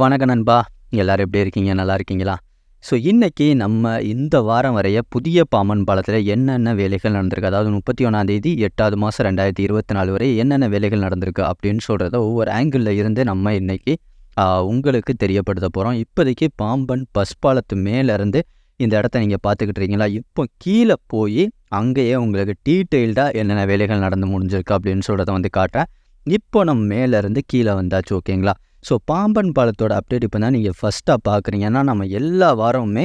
வணக்க நண்பா. எல்லாரும் எப்படி இருக்கீங்க? நல்லா இருக்கீங்களா? ஸோ இன்னைக்கு நம்ம இந்த வாரம் வரைய புதிய பாம்பன் பாலத்தில் என்னென்ன வேலைகள் நடந்திருக்கு? அதாவது முப்பத்தி ஒன்றாந்தேதி எட்டாவது மாதம் ரெண்டாயிரத்தி இருபத்தி நாலு வரை என்னென்ன வேலைகள் நடந்திருக்கு அப்படின்னு சொல்கிறத ஒவ்வொரு ஆங்கிளில் இருந்து நம்ம இன்னைக்கு உங்களுக்கு தெரியப்படுத்த போகிறோம் இப்போதைக்கு பாம்பன் பஸ் பாலத்து மேலேருந்து இந்த இடத்த நீங்கள் பார்த்துக்கிட்டு இருக்கீங்களா? இப்போ கீழே போய் அங்கேயே உங்களுக்கு டீட்டெயில்டாக என்னென்ன வேலைகள் நடந்து முடிஞ்சிருக்கு அப்படின்னு சொல்கிறத வந்து காட்டுறேன். இப்போ நம்ம மேலேருந்து கீழே வந்தாச்சு ஓகேங்களா? ஸோ பாம்பன் பாலத்தோட அப்டேட் இப்போ தான் நீங்கள் ஃபஸ்ட்டாக பார்க்குறீங்க ஏன்னா நம்ம எல்லா வாரமுமே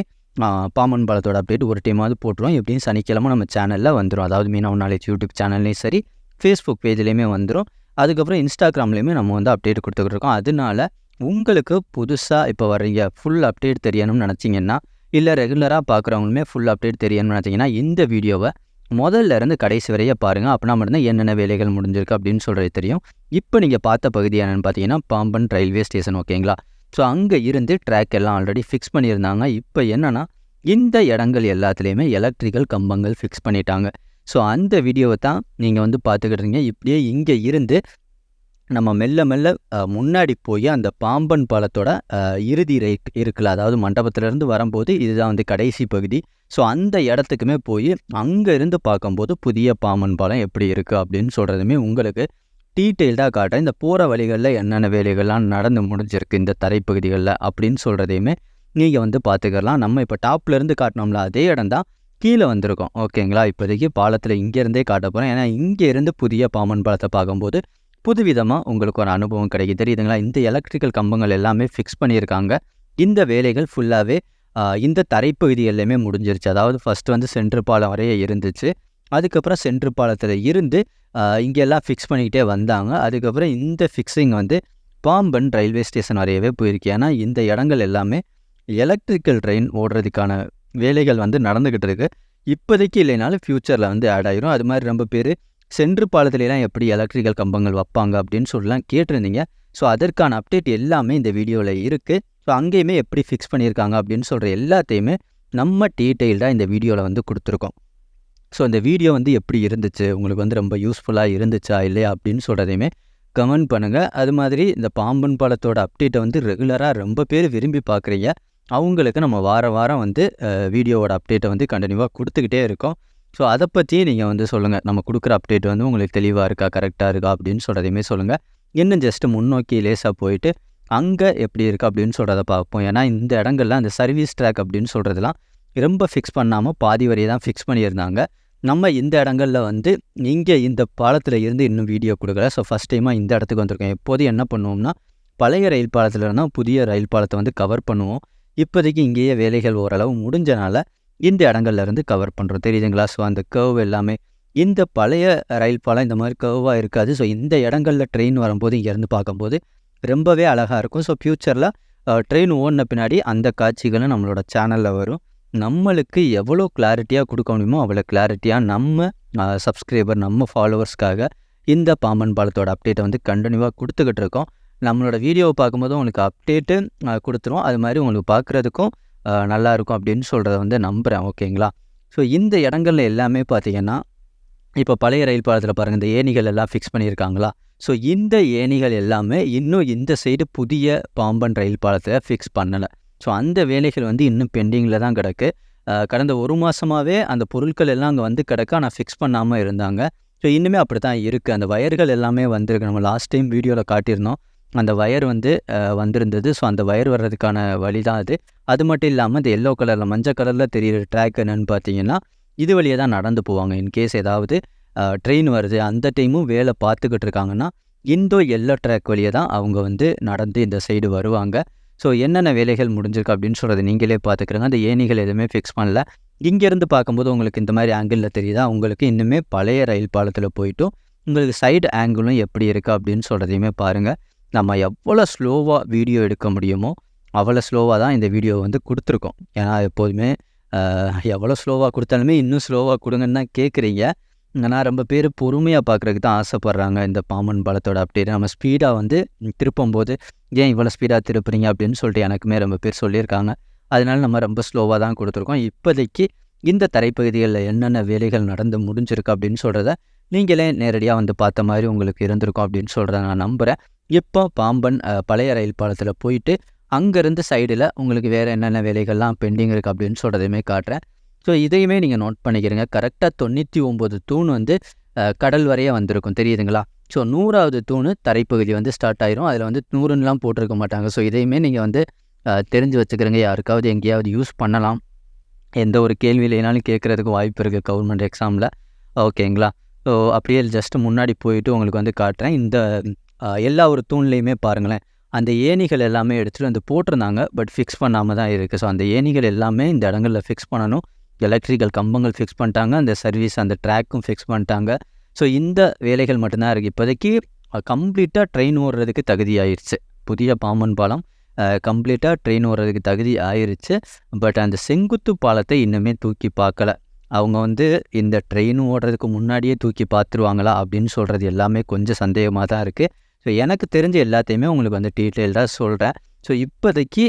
பாம்பன் பாலத்தோட அப்டேட் ஒரு டைமாவது போட்டுருவோம். எப்படியும் சனிக்கிழமை நம்ம சேனலில் வந்துடும் அதாவது மீனவ நாலேஜ் யூடியூப் சேனல்லையும் சரி ஃபேஸ்புக் பேஜ்லேயுமே வந்துடும் அதுக்கப்புறம் இன்ஸ்டாகிராம்லேயுமே நம்ம வந்து அப்டேட் கொடுத்துக்கிட்டு இருக்கோம் அதனால உங்களுக்கு புதுசாக இப்போ வரீங்க ஃபுல் அப்டேட் தெரியணும்னு நினச்சிங்கன்னா இல்லை ரெகுலராக பார்க்குறவங்களுமே ஃபுல் அப்டேட் தெரியணும்னு நினச்சிங்கன்னா இந்த வீடியோவை முதல்ல இருந்து கடைசி வரைய பாருங்கள் அப்படின்னா மட்டும்தான் என்னென்ன வேலைகள் முடிஞ்சிருக்கு அப்படின்னு சொல்கிறது தெரியும். இப்போ நீங்கள் பார்த்த பகுதி என்னென்னு பார்த்தீங்கன்னா பாம்பன் ரயில்வே ஸ்டேஷன் ஓகேங்களா? ஸோ அங்கே இருந்து ட்ராக் எல்லாம் ஆல்ரெடி ஃபிக்ஸ் பண்ணியிருந்தாங்க. இப்போ என்னென்னா இந்த இடங்கள் எல்லாத்துலேயுமே எலக்ட்ரிக்கல் கம்பங்கள் ஃபிக்ஸ் பண்ணிட்டாங்க. ஸோ அந்த வீடியோவை தான் நீங்கள் வந்து பார்த்துக்கிட்டு இருக்கீங்க இப்படியே இங்கே இருந்து நம்ம மெல்ல மெல்ல முன்னாடி போய் அந்த பாம்பன் பாலத்தோட இறுதி ரைட் இருக்குல்ல அதாவது மண்டபத்திலேருந்து வரும்போது இதுதான் வந்து கடைசி பகுதி. ஸோ அந்த இடத்துக்குமே போய் அங்கே இருந்து பார்க்கும்போது புதிய பாம்பன் பாலம் எப்படி இருக்குது அப்படின்னு சொல்கிறதுமே உங்களுக்கு டீட்டெயில்டாக காட்டுறேன். இந்த போகிற வழிகளில் என்னென்ன வேலைகள்லாம் நடந்து முடிஞ்சிருக்கு இந்த தரைப்பகுதிகளில் அப்படின்னு சொல்கிறதையுமே நீங்கள் வந்து பார்த்துக்கலாம். நம்ம இப்போ டாப்லேருந்து காட்டினோம்ல அதே இடம் தான் கீழே வந்திருக்கோம். ஓகேங்களா? இப்போதைக்கு பாலத்தில் இங்கேருந்தே காட்ட போகிறேன் ஏன்னா இங்கே இருந்து புதிய பாம்பன் பாலத்தை பார்க்கும்போது புதுவிதமாக உங்களுக்கு ஒரு அனுபவம் கிடைக்கும் தெரியுதுங்களா? இந்த எலக்ட்ரிக்கல் கம்பங்கள் எல்லாமே ஃபிக்ஸ் பண்ணியிருக்காங்க. இந்த வேலைகள் ஃபுல்லாகவே இந்த தரைப்பகுதி எல்லாமே முடிஞ்சிருச்சு. அதாவது ஃபர்ஸ்ட் வந்து சென்ட்ரு பாலம் வரைய இருந்துச்சு. அதுக்கப்புறம் சென்ட்ரு பாலத்தில் இருந்து இங்கெல்லாம் ஃபிக்ஸ் பண்ணிக்கிட்டே வந்தாங்க. அதுக்கப்புறம் இந்த ஃபிக்ஸிங் வந்து பாம்பன் ரயில்வே ஸ்டேஷன் வரையவே போயிருக்கு. ஏன்னா இந்த இடங்கள் எல்லாமே எலக்ட்ரிக்கல் ட்ரெயின் ஓடுறதுக்கான வேலைகள் வந்து நடந்துக்கிட்டு இருக்கு. இப்போதைக்கு இல்லைனாலும் ஃப்யூச்சரில் வந்து ஆட் ஆயிரும். அது மாதிரி ரொம்ப பேர் சென்று பாலத்துலலாம் எப்படி எலக்ட்ரிக்கல் கம்பங்கள் வைப்பாங்க அப்படின்னு சொல்லலாம் கேட்டிருந்தீங்க. ஸோ அதற்கான அப்டேட் எல்லாமே இந்த வீடியோவில் இருக்குது ஸோ அங்கேயுமே எப்படி ஃபிக்ஸ் பண்ணியிருக்காங்க அப்படின்னு சொல்கிற எல்லாத்தையுமே நம்ம டீட்டெயில்டாக இந்த வீடியோவில் வந்து கொடுத்துருக்கோம். ஸோ இந்த வீடியோ வந்து எப்படி இருந்துச்சு? உங்களுக்கு வந்து ரொம்ப யூஸ்ஃபுல்லாக இருந்துச்சா? இல்லையா? அப்படின்னு சொல்கிறதையுமே கமெண்ட் பண்ணுங்கள் அது மாதிரி இந்த பாம்பன் பாலத்தோட அப்டேட்டை வந்து ரெகுலராக ரொம்ப பேர் விரும்பி பார்க்குறீங்க அவங்களுக்கு நம்ம வார வாரம் வந்து வீடியோவோட அப்டேட்டை வந்து கண்டினியூவாக கொடுத்துக்கிட்டே இருக்கோம். ஸோ அதை பற்றியே நீங்கள் வந்து சொல்லுங்கள் நம்ம கொடுக்குற அப்டேட் வந்து உங்களுக்கு தெளிவாக இருக்கா கரெக்டாக இருக்கா அப்படின்னு சொல்கிறதையுமே சொல்லுங்கள் இன்னும் ஜஸ்ட்டு முன்னோக்கி லேசாக போயிட்டு அங்கே எப்படி இருக்குது அப்படின்னு சொல்கிறத பார்ப்போம். ஏன்னா இந்த இடங்கள்லாம் இந்த சர்வீஸ் ட்ராக் அப்படின்னு சொல்கிறதுலாம் ரொம்ப ஃபிக்ஸ் பண்ணாமல் பாதி வரையை தான் ஃபிக்ஸ் பண்ணியிருந்தாங்க. நம்ம இந்த இடங்கள்ல வந்து இங்கே இந்த பாலத்தில் இருந்து இன்னும் வீடியோ கொடுக்கல. ஸோ ஃபஸ்ட் டைமாக இந்த இடத்துக்கு வந்திருக்கோம். எப்போதும் என்ன பண்ணுவோம்னா பழைய ரயில் பாலத்தில் இருந்தால் புதிய ரயில் பாலத்தை வந்து கவர் பண்ணுவோம். இப்போதைக்கு இங்கேயே வேலைகள் ஓரளவு முடிஞ்சனால இந்த இடங்கள்ல இருந்து கவர் பண்ணுறோம் தெரியுதுங்களா ஸோ அந்த கர்வ் எல்லாமே இந்த பழைய ரயில் பாலம் இந்த மாதிரி கர்வாக இருக்காது. ஸோ இந்த இடங்கள்ல ட்ரெயின் வரும்போது இங்கேருந்து பார்க்கும்போது ரொம்பவே அழகாக இருக்கும். ஸோ ஃப்யூச்சரில் ட்ரெயின் ஓடின பின்னாடி அந்த காட்சிகளும் நம்மளோட சேனலில் வரும். நம்மளுக்கு எவ்வளோ கிளாரிட்டியாக கொடுக்க முடியுமோ அவ்வளோ கிளாரிட்டியாக நம்ம சப்ஸ்கிரைபர் நம்ம ஃபாலோவர்ஸ்க்காக இந்த பாம்பன் பாலத்தோட அப்டேட்டை வந்து கண்டினியூவாக கொடுத்துக்கிட்டு இருக்கோம். நம்மளோட வீடியோவை பார்க்கும்போது உங்களுக்கு அப்டேட்டு கொடுத்துருவோம். அது மாதிரி உங்களுக்கு பார்க்குறதுக்கும் நல்லா இருக்கும் அப்படின்னு சொல்கிறத வந்து நம்புகிறேன் ஓகேங்களா? ஸோ இந்த இடங்கள்ல எல்லாமே பார்த்திங்கன்னா இப்போ பழைய ரயில் பாலத்தில் பாருங்கள் இந்த ஏணிகள் எல்லாம் ஃபிக்ஸ் பண்ணியிருக்காங்களா ஸோ இந்த ஏணிகள் எல்லாமே இன்னும் இந்த சைடு புதிய பாம்பன் ரயில் பாலத்தை ஃபிக்ஸ் பண்ணலை. ஸோ அந்த வேலைகள் வந்து இன்னும் பெண்டிங்கில் தான் கிடக்கு. கடந்த ஒரு மாதமாகவே அந்த பொருட்கள் எல்லாம் அங்கே வந்து கிடக்க ஆனால் ஃபிக்ஸ் பண்ணாமல் இருந்தாங்க. ஸோ இன்னுமே அப்படி தான் இருக்குது அந்த வயர்கள் எல்லாமே வந்திருக்கு. நம்ம லாஸ்ட் டைம் வீடியோவில் காட்டியிருந்தோம். அந்த வயர் வந்து வந்திருந்தது. ஸோ அந்த வயர் வர்றதுக்கான வழி தான் அது. அது மட்டும் இல்லாமல் இந்த எல்லோ கலரில் மஞ்சள் கலரில் தெரியிற ட்ராக் என்னன்னு பார்த்தீங்கன்னா இது வழியே தான் நடந்து போவாங்க. இன்கேஸ் ஏதாவது ட்ரெயின் வருது அந்த டைமும் வேலை பார்த்துக்கிட்டு இருக்காங்கன்னா இந்தோ எல்லோ ட்ராக் வழியே தான் அவங்க வந்து நடந்து இந்த சைடு வருவாங்க. ஸோ என்னென்ன வேலைகள் முடிஞ்சிருக்கு அப்படின்னு சொல்கிறது நீங்களே பார்த்துக்கிறங்க அந்த ஏணிகள் எதுவுமே ஃபிக்ஸ் பண்ணல. இங்கேருந்து பார்க்கும்போது உங்களுக்கு இந்த மாதிரி ஆங்கிளில் தெரியுதா? உங்களுக்கு இன்னுமே பழைய ரயில் பாலத்தில் போயிட்டும் உங்களுக்கு சைடு ஆங்கிளும் எப்படி இருக்குது அப்படின்னு சொல்கிறதையுமே பாருங்கள் நம்ம எவ்வளோ ஸ்லோவாக வீடியோ எடுக்க முடியுமோ அவ்வளோ ஸ்லோவாக தான் இந்த வீடியோ வந்து கொடுத்துருக்கோம். ஏன்னா எப்போதுமே எவ்வளோ ஸ்லோவாக கொடுத்தாலுமே இன்னும் ஸ்லோவாக கொடுங்கன்னு தான் கேட்குறீங்க ஆனால் ரொம்ப பேர் பொறுமையாக பார்க்குறதுக்கு தான் ஆசைப்பட்றாங்க இந்த பாம்பன் பலத்தோட அப்டேட் நம்ம ஸ்பீடாக வந்து திருப்பும் போது ஏன் இவ்வளோ ஸ்பீடாக திருப்புறீங்க? அப்படின்னு சொல்லிட்டு எனக்குமே ரொம்ப பேர் சொல்லியிருக்காங்க. அதனால நம்ம ரொம்ப ஸ்லோவாக தான் கொடுத்துருக்கோம். இப்போதைக்கு இந்த தரைப்பகுதிகளில் என்னென்ன வேலைகள் நடந்து முடிஞ்சிருக்கு அப்படின்னு சொல்கிறத நீங்களே நேரடியாக வந்து பார்த்த மாதிரி உங்களுக்கு இருந்திருக்கும் அப்படின்னு சொல்கிறத நான் நம்புகிறேன் இப்போ பாம்பன் பழைய ரயில் பாலத்தில் போயிட்டு அங்கேருந்து சைடில் உங்களுக்கு வேறு என்னென்ன வேலைகள்லாம் பெண்டிங் இருக்குது அப்படின்னு சொல்கிறதையுமே காட்டுறேன். ஸோ இதையுமே நீங்கள் நோட் பண்ணிக்கிறீங்க. கரெக்டாக தொண்ணூற்றி ஒம்பது தூண் வந்து கடல் வரையே வந்திருக்கும். தெரியுதுங்களா? ஸோ நூறாவது தூண் தரைப்பகுதி வந்து ஸ்டார்ட் ஆயிரும். அதில் வந்து நூறுன்னெலாம் போட்டிருக்க மாட்டாங்க. ஸோ இதையுமே நீங்கள் வந்து தெரிஞ்சு வச்சுக்கிறீங்க. யாருக்காவது எங்கேயாவது யூஸ் பண்ணலாம். எந்த ஒரு கேள்வி இல்லைனாலும் கேட்குறதுக்கு வாய்ப்பு இருக்குது கவர்மெண்ட் எக்ஸாமில் ஓகேங்களா ஸோ அப்படியே ஜஸ்ட் முன்னாடி போயிட்டு உங்களுக்கு வந்து காட்டுறேன். இந்த எல்லா ஒரு தூண்லேயுமே பாருங்களேன். அந்த ஏணிகள் எல்லாமே எடுத்துகிட்டு வந்து போட்டிருந்தாங்க. பட் ஃபிக்ஸ் பண்ணாமல் தான் இருக்குது ஸோ அந்த ஏணிகள் எல்லாமே இந்த இடங்களில் ஃபிக்ஸ் பண்ணணும். எலக்ட்ரிக்கல் கம்பங்கள் ஃபிக்ஸ் பண்ணிட்டாங்க. அந்த சர்வீஸ் அந்த ட்ராக்கும் ஃபிக்ஸ் பண்ணிட்டாங்க. ஸோ இந்த வேலைகள் மட்டும்தான் இருக்குது இப்போதைக்கு கம்ப்ளீட்டாக ட்ரெயின் ஓடுறதுக்கு தகுதி ஆயிடுச்சு புதிய பாம்பன் பாலம் கம்ப்ளீட்டாக ட்ரெயின் ஓடுறதுக்கு தகுதி ஆயிருச்சு. பட் அந்த செங்குத்து பாலத்தை இன்னுமே தூக்கி பார்க்கல. அவங்க வந்து இந்த ட்ரெயின் ஓடுறதுக்கு முன்னாடியே தூக்கி பார்த்துருவாங்களா அப்படின்னு சொல்கிறது எல்லாமே கொஞ்சம் சந்தேகமாக தான் இருக்குது ஸோ எனக்கு தெரிஞ்ச எல்லாத்தையுமே உங்களுக்கு வந்து டீட்டெயில்டாக சொல்கிறேன் ஸோ இப்போதைக்கு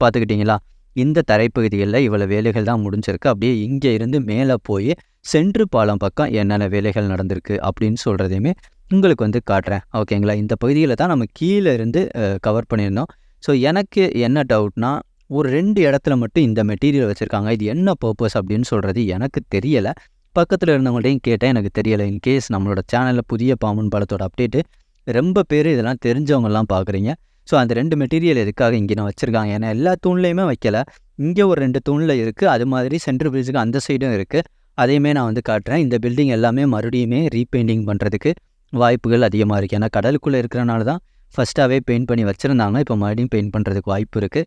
பார்த்துக்கிட்டிங்களா? இந்த தரைப்பகுதிகளில் இவ்வளோ வேலைகள் தான் முடிஞ்சிருக்கு. அப்படியே இங்கே இருந்து மேலே போய் சென்று பாலம் பக்கம் என்னென்ன வேலைகள் நடந்திருக்கு அப்படின்னு சொல்கிறதையுமே உங்களுக்கு வந்து காட்டுறேன். ஓகேங்களா? இந்த பகுதியில் தான் நம்ம கீழே இருந்து கவர் பண்ணியிருந்தோம். ஸோ எனக்கு என்ன டவுட்னா ஒரு ரெண்டு இடத்துல மட்டும் இந்த மெட்டீரியல் வச்சுருக்காங்க. இது என்ன பர்பஸ் அப்படின்னு சொல்கிறது எனக்கு தெரியலை. பக்கத்தில் இருந்தவங்கள்ட்டையும் கேட்டேன். எனக்கு தெரியலை. இன்கேஸ் நம்மளோட சேனலில் புதிய பாம்பன் படத்தோட அப்டேட்டு ரொம்ப பேர் இதெல்லாம் தெரிஞ்சவங்கலாம் பார்க்குறீங்க ஸோ அந்த ரெண்டு மெட்டீரியல் எதுக்காக இங்கே நான் வச்சுருக்காங்க? ஏன்னா எல்லா தூண்லேயுமே வைக்கல. இங்கே ஒரு ரெண்டு தூணில் இருக்குது அது மாதிரி சென்ட்ரல் பிரிட்ஜுக்கு அந்த சைடும் இருக்குது அதையுமே நான் வந்து காட்டுறேன். இந்த பில்டிங் எல்லாமே மறுபடியுமே ரீபெயிண்டிங் பண்ணுறதுக்கு வாய்ப்புகள் அதிகமாக இருக்குது ஏன்னா கடலுக்குள்ளே இருக்கிறனால தான் ஃபஸ்ட்டாகவே பெயிண்ட் பண்ணி வச்சுருந்தாங்க. இப்போ மறுபடியும் பெயிண்ட் பண்ணுறதுக்கு வாய்ப்பு இருக்குது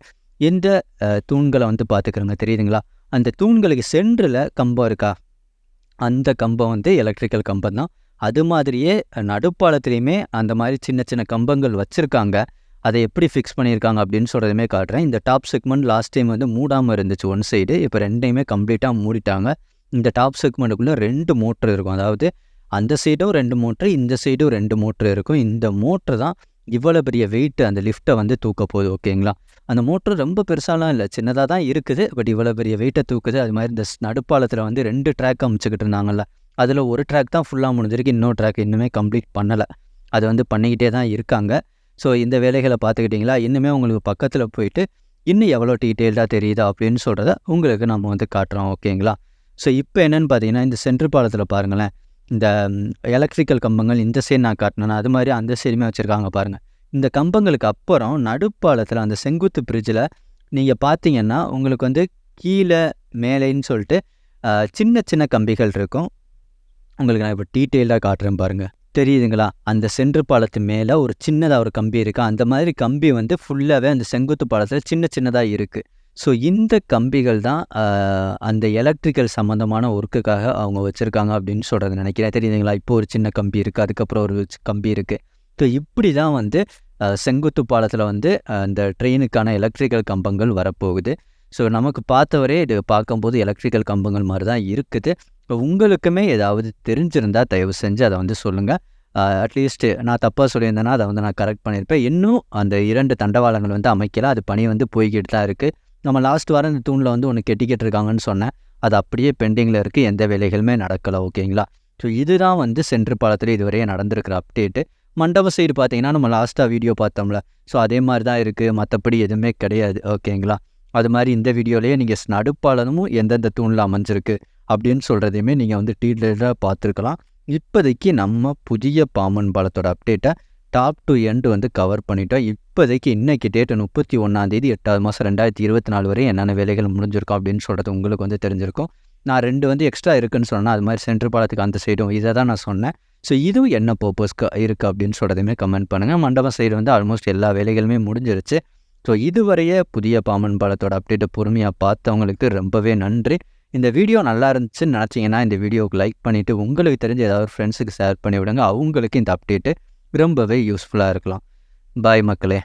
எந்த தூண்களை வந்து பார்த்துக்கிறோங்க. தெரியுதுங்களா? அந்த தூண்களுக்கு சென்டரில் கம்பம் இருக்கா? அந்த கம்பம் வந்து எலக்ட்ரிக்கல் கம்பம் தான். அது மாதிரியே நடுப்பாலத்துலேயுமே அந்த மாதிரி சின்ன சின்ன கம்பங்கள் வச்சுருக்காங்க. அதை எப்படி ஃபிக்ஸ் பண்ணியிருக்காங்க அப்படின்னு சொல்கிறதுமே காட்டுறேன். இந்த டாப் செக்மெண்ட் லாஸ்ட் டைம் வந்து மூடாமல் இருந்துச்சு ஒன் சைடு இப்போ ரெண்டையுமே கம்ப்ளீட்டாக மூடிட்டாங்க. இந்த டாப் செக்மெண்ட்டுக்குள்ளே ரெண்டு மோட்ரு இருக்கும். அதாவது அந்த சைடும் ரெண்டு மோட்ரு இந்த சைடும் ரெண்டு மோட்ரு இருக்கும். இந்த மோட்ரு தான் இவ்வளோ பெரிய வெயிட் அந்த லிஃப்ட்டை வந்து தூக்க போகுது ஓகேங்களா அந்த மோட்ரு ரொம்ப பெருசாலாம் இல்லை. சின்னதாக தான் இருக்குது. பட் இவ்வளோ பெரிய வெயிட்டை தூக்குது. அது மாதிரி இந்த ஸ் நடுப்பாலத்தில் வந்து ரெண்டு ட்ராக் அமைச்சிக்கிட்டு இருந்தாங்கல்ல. அதில் ஒரு ட்ராக் தான் ஃபுல்லாக முடிஞ்சிருக்கு. இன்னொரு ட்ராக் இன்னுமே கம்ப்ளீட் பண்ணலை. அது வந்து பண்ணிக்கிட்டே தான் இருக்காங்க. ஸோ இந்த வேலைகளை பார்த்துக்கிட்டிங்களா? இன்னுமே உங்களுக்கு பக்கத்தில் போயிட்டு இன்னும் எவ்வளோ டீட்டெயில்டாக தெரியுதா அப்படின்னு சொல்கிறத உங்களுக்கு நம்ம வந்து காட்டுறோம். ஓகேங்களா? ஸோ இப்போ என்னென்னு பார்த்தீங்கன்னா இந்த சென்ட்ரு பாலத்தில் பாருங்களேன். இந்த எலக்ட்ரிக்கல் கம்பங்கள் இந்த சைடு நான் காட்டினேன் அது மாதிரி அந்த சைடுமே வச்சுருக்காங்க பாருங்கள் இந்த கம்பங்களுக்கு அப்புறம் நடுப்பாலத்தில் அந்த செங்குத்து பிரிட்ஜில் நீங்கள் பார்த்தீங்கன்னா உங்களுக்கு வந்து கீழே மேலேன்னு சொல்லிட்டு சின்ன சின்ன கம்பிகள் இருக்கும். உங்களுக்கு நான் இப்போ டீட்டெயிலாக காட்டுறேன் பாருங்கள் தெரியுதுங்களா? அந்த சென்று பாலத்து மேலே ஒரு சின்னதாக ஒரு கம்பி இருக்குது அந்த மாதிரி கம்பி வந்து ஃபுல்லாகவே அந்த செங்குத்து பாலத்தில் சின்ன சின்னதாக இருக்குது ஸோ இந்த கம்பிகள் தான் அந்த எலக்ட்ரிக்கல் சம்மந்தமான ஒர்க்குக்காக அவங்க வச்சுருக்காங்க அப்படின்னு சொல்கிறது நினைக்கிறேன். தெரியுதுங்களா? இப்போ ஒரு சின்ன கம்பி இருக்குது அதுக்கப்புறம் ஒரு கம்பி இருக்குது ஸோ இப்படி தான் வந்து செங்குத்து பாலத்தில் வந்து அந்த ட்ரெயினுக்கான எலக்ட்ரிக்கல் கம்பங்கள் வரப்போகுது. ஸோ நமக்கு பார்த்தவரே இது பார்க்கும்போது எலக்ட்ரிக்கல் கம்பங்கள் மாதிரி தான் இருக்குது. இப்போ உங்களுக்குமே ஏதாவது தெரிஞ்சிருந்தால் தயவு செஞ்சு அதை வந்து சொல்லுங்கள் அட்லீஸ்ட்டு நான் தப்பாக சொல்லியிருந்தேன்னா அதை வந்து நான் கரெக்ட் பண்ணியிருப்பேன். இன்னும் அந்த இரண்டு தண்டவாளங்கள் வந்து அமைக்கல. அது பணி வந்து போய்கிட்டு தான் இருக்குது நம்ம லாஸ்ட் வாரம் இந்த தூணில் வந்து ஒன்று கெட்டிக்கிட்டு இருக்காங்கன்னு சொன்னேன். அது அப்படியே பெண்டிங்கில் இருக்குது எந்த வேலைகளுமே நடக்கலை. ஓகேங்களா? ஸோ இதுதான் வந்து சென்று பாலத்தில் இதுவரையே நடந்திருக்கிற அப்டேட்டு. மண்டப சைடு பார்த்தீங்கன்னா நம்ம லாஸ்ட்டாக வீடியோ பார்த்தோம்ல. ஸோ அதே மாதிரி தான் இருக்குது மற்றபடி எதுவுமே கிடையாது. ஓகேங்களா அது மாதிரி இந்த வீடியோலேயே நீங்கள் நடுப்பாலனமும் எந்தெந்த தூணில் அமைஞ்சிருக்கு அப்படின்னு சொல்கிறதையுமே நீங்கள் வந்து டீட்டெயிலாக பார்த்துருக்கலாம். இப்போதைக்கு நம்ம புதிய பாம்பன் பாலத்தோட அப்டேட்டை டாப் டு எண்ட் வந்து கவர் பண்ணிட்டோம். இப்போதைக்கு இன்றைக்கி டேட்டு முப்பத்தி ஒன்றாந்தேதி எட்டாவது மாதம் ரெண்டாயிரத்தி இருபத்தி நாலு வரை என்னென்ன வேலைகள் முடிஞ்சிருக்கும் அப்படின்னு சொல்கிறது உங்களுக்கு வந்து தெரிஞ்சிருக்கும். நான் ரெண்டு வந்து எக்ஸ்ட்ரா இருக்குன்னு சொன்னேன் அது மாதிரி சென்ட்ரு பாலத்துக்கு அந்த சைடும் இதை தான் நான் சொன்னேன். ஸோ இதுவும் என்ன பர்பஸ்க்கு இருக்குது அப்படின்னு சொல்கிறதையுமே கமெண்ட் பண்ணுங்கள் மண்டபம் சைடு வந்து ஆல்மோஸ்ட் எல்லா வேலைகளுமே முடிஞ்சிருச்சு. ஸோ இதுவரையே புதிய பாம்பன் பாலத்தோட அப்டேட்டை பொறுமையாக பார்த்தவங்களுக்கு ரொம்பவே நன்றி. இந்த வீடியோ நல்லா இருந்துச்சுன்னு நினச்சிங்கன்னா இந்த வீடியோவுக்கு லைக் பண்ணிவிட்டு உங்களுக்கு தெரிஞ்ச ஏதாவது ஃப்ரெண்ட்ஸுக்கு ஷேர் பண்ணி விடுங்க அவங்களுக்கு இந்த அப்டேட்டு ரொம்பவே யூஸ்ஃபுல்லாக இருக்கலாம். பாய் மக்களே.